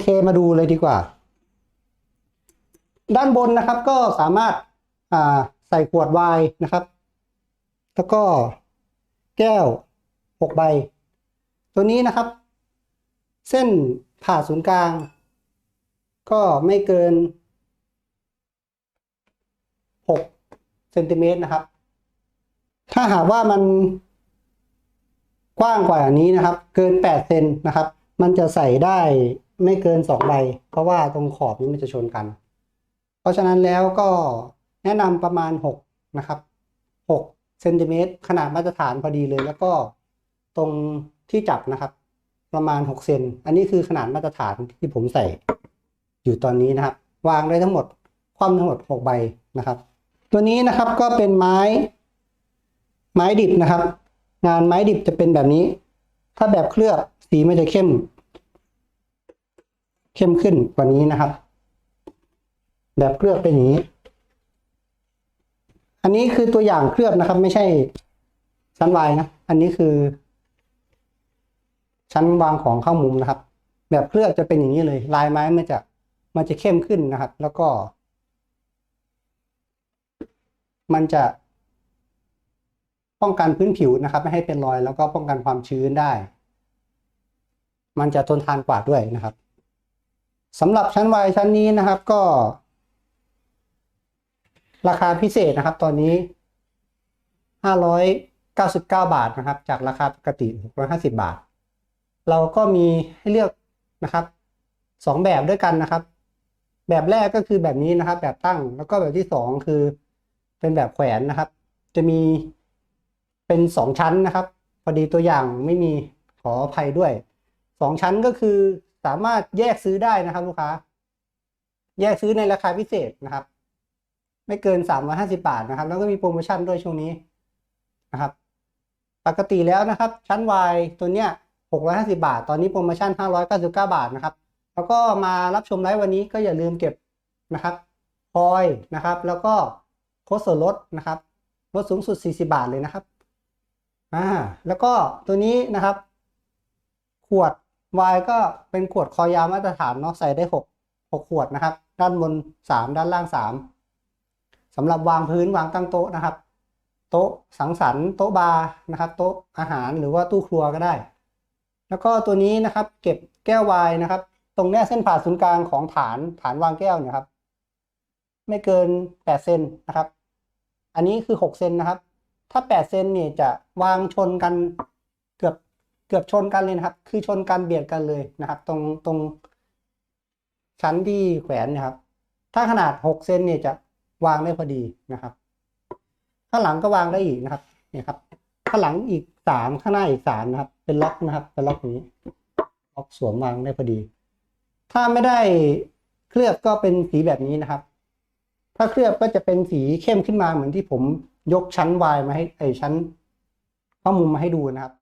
เคมาดูเลยดีกว่า ด้านบนนะครับก็สามารถาใส่ขวดไวน์นะครับ แล้วก็แก้วหกใบ ตัวนี้นะครับ เส้นผ่าศูนย์กลาง ก็ไม่เกินหกเซนติเมตรนะครับ ถ้าหากว่ามันกว้างกว่านี้นะครับ เกินแปดเซนนะครับ มันจะใส่ได้ ไม่เกินสองใบ เพราะว่าตรงขอบนี้มันจะชนกัน เพราะฉะนั้นแล้วก็แนะนำประมาณหกนะครับหกเซนติเมตรขนาดมาตรฐานพอดีเลย แล้วก็ตรงที่จับนะครับ ประมาณหกเซนอันนี้คือขนาดมาตรฐานที่ผมใส่ อยู่ตอนนี้นะครับ วางได้ทั้งหมดคว่ำทั้งหมดหกใบนะครับ ตัวนี้นะครับก็เป็นไม้ ไม้ดิบนะครับ งานไม้ดิบจะเป็นแบบนี้ ถ้าแบบเคลือบสีมันจะเข้ม เข้มขึ้นกว่านี้นะครับ แบบเคลือบเป็นอย่างนี้ อันนี้คือตัวอย่างเคลือบนะครับ ไม่ใช่ชั้นวายนะ อันนี้คือ ชั้นวางของเข้ามุมนะครับ แบบเคลือบจะเป็นอย่างนี้เลย ลายไม้มันจะมันจะเข้มขึ้นนะครับ แล้วก็ มันจะป้องกันพื้นผิวนะครับ ไม่ให้เป็นรอยแล้วก็ป้องกันความชื้นได้ มันจะทนทานกว่าด้วยนะครับ สำหรับชั้นวายชั้นนี้นะครับก็ ราคาพิเศษนะครับ ตอนนี้ 599 บาทนะครับ จากราคาปกติ 650 บาท เราก็มีให้เลือกนะครับสองแบบด้วยกันนะครับ แบบแรกก็คือแบบนี้นะครับ แบบตั้งแล้วก็แบบที่สองคือเป็นแบบแขวนนะครับ จะมีเป็นสองชั้นนะครับ พอดีตัวอย่างไม่มีขออภัยด้วยสองชั้นก็คือ สามารถแยกซื้อได้นะครับ ลูกค้า แยกซื้อในราคาพิเศษนะครับ ไม่เกินสามร้อยห้าสิบาทนะครับ แล้วก็มีโปรโมชั่นด้วยช่วงนี้นะครับ ปกติแล้วนะครับ ชั้น Y ตัวเนี้ยหกร้อยห้าสิบาท ตอนนี้โปรโมชั่นห้าร้อยเก้าสิบเก้าบาทนะครับ แล้วก็มารับชมไลฟ์วันนี้ก็อย่าลืมเก็บนะครับคอยนะครับ แล้วก็โค้ดส่วนลดนะครับลดสูงสุด 40 บาทเลยนะครับ อ่า แล้วก็ตัวนี้นะครับ ขวด วายก็เป็นขวดคอยาวมาตรฐานเนาะใส่ได้6 6ขวดนะครับ ด้านบน 3 ด้านล่าง 3สำหรับวางพื้นวางตั้งโต๊ะนะครับ โต๊ะสังสรรค์โต๊ะบาร์นะครับ โต๊ะอาหารหรือว่าตู้ครัวก็ได้ แล้วก็ตัวนี้นะครับเก็บแก้ววายนะครับ ตรงเนี้ยเส้นผ่าศูนย์กลางของฐานฐานวางแก้วเนี่ยครับ ไม่เกิน8เซนนะครับ อันนี้คือ 6 เซนนะครับ ถ้า 8 เซนเนี่ยจะวางชนกัน เกือบชนกันเลยนะครับ คือชนกันเบียดกันเลยนะครับ ตรงตรงชั้นที่แขวนเนะครับ ถ้าขนาด6เซนเนี่ยจะวางได้พอดีนะครับ ข้างหลังก็วางได้อีกนะครับเนี่ยครับ ข้างหลังอีกสามข้างหน้าอีกสามนะครับ เป็นล็อกนะครับเป็นล็อกนี้ล็อกสวมวางได้พอดี ถ้าไม่ได้เคลือบก็เป็นสีแบบนี้นะครับ ถ้าเคลือบก็จะเป็นสีเข้มขึ้นมาเหมือนที่ผมยกชั้นวายมาให้ไอชั้นข้อมุมมาให้ดูนะครับ